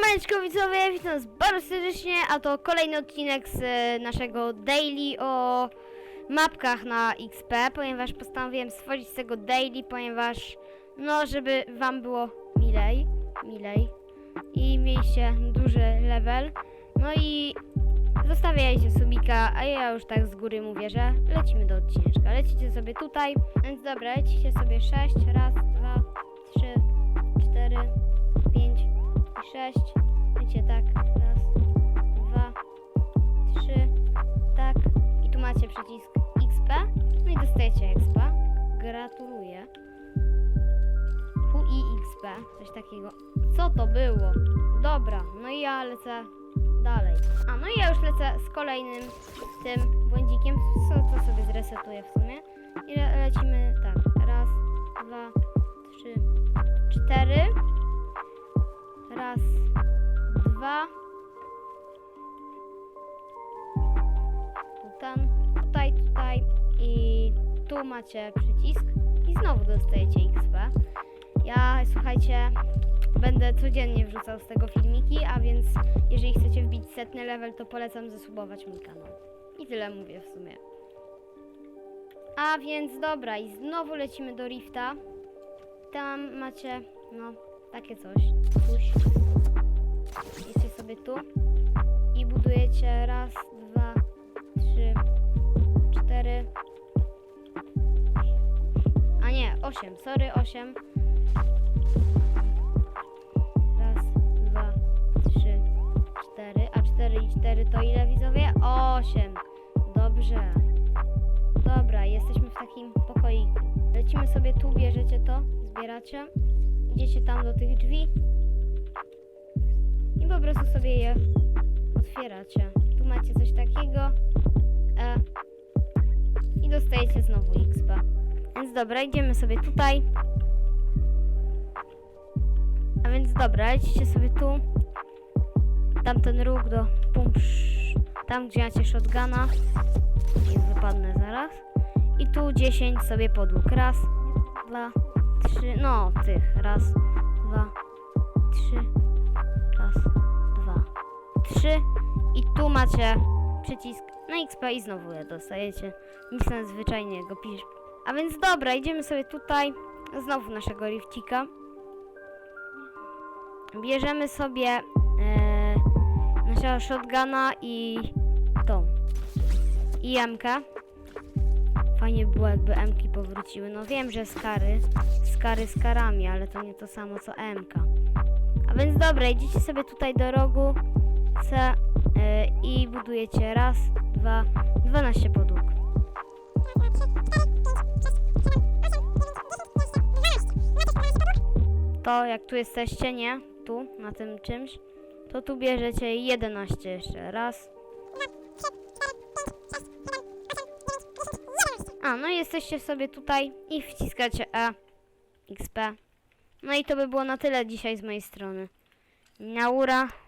Siemaneczko widzowie, witam was bardzo serdecznie, a to kolejny odcinek z e, naszego daily o mapkach na XP, ponieważ postanowiłem stworzyć z tego daily, ponieważ no, żeby wam było milej, milej i mieliście duży level, no i zostawiajcie subika, a ja już tak z góry mówię, że lecimy do odcineczka, lecicie sobie tutaj, więc dobra, lecicie sobie 6, raz, dwa, sześć. Wiecie, tak. Raz, dwa, trzy, tak. I tu macie przycisk XP. No i dostajecie XP. Gratuluję. QI XP. Coś takiego. Co to było? Dobra, no i ja lecę dalej. A, no i ja już lecę z kolejnym tym błędzikiem. Co to sobie zresetuję w sumie. I le lecimy tak. Raz, dwa, trzy, cztery. Raz, dwa. Tutaj, tutaj i tu macie przycisk i znowu dostajecie XP. Ja, słuchajcie, będę codziennie wrzucał z tego filmiki, a więc jeżeli chcecie wbić setny level, to polecam zasubować mój kanał. I tyle mówię w sumie. A więc dobra, i znowu lecimy do Rifta. Tam macie, no, takie coś. Coś. Idziecie sobie tu i budujecie raz, dwa, trzy, cztery. A nie, osiem, sorry, osiem. Raz, dwa, trzy, cztery. A cztery i cztery to ile widzowie? Osiem. Dobrze. Dobra, jesteśmy w takim pokoiku. Lecimy sobie tu, bierzecie to, zbieracie. Idziecie tam do tych drzwi prostu sobie je otwieracie. Tu macie coś takiego e, i dostajecie znowu XP. Więc dobra, idziemy sobie tutaj. A więc dobra, lecicie sobie tu. Tamten róg do pumps. Tam gdzie macie shotguna. I wypadnę zaraz. I tu 10 sobie podłóg. Raz, dwa, trzy. No, tych. Raz, dwa, trzy. Raz, 3 i tu macie przycisk na XP i znowu je dostajecie. Nic zwyczajnie go pisz. A więc dobra, idziemy sobie tutaj, znowu naszego rifcika. Bierzemy sobie e, naszego shotguna i tą. I MK. Fajnie było jakby MK powróciły. No wiem, że skary, skary z karami, ale to nie to samo co MK. A więc dobra, idziecie sobie tutaj do rogu. Y, i budujecie raz, dwa, 12 podłóg. To jak tu jesteście, nie? Tu, na tym czymś, to tu bierzecie 11 jeszcze. Raz. A, no i jesteście sobie tutaj i wciskacie E, XP. No i to by było na tyle dzisiaj z mojej strony. Naura,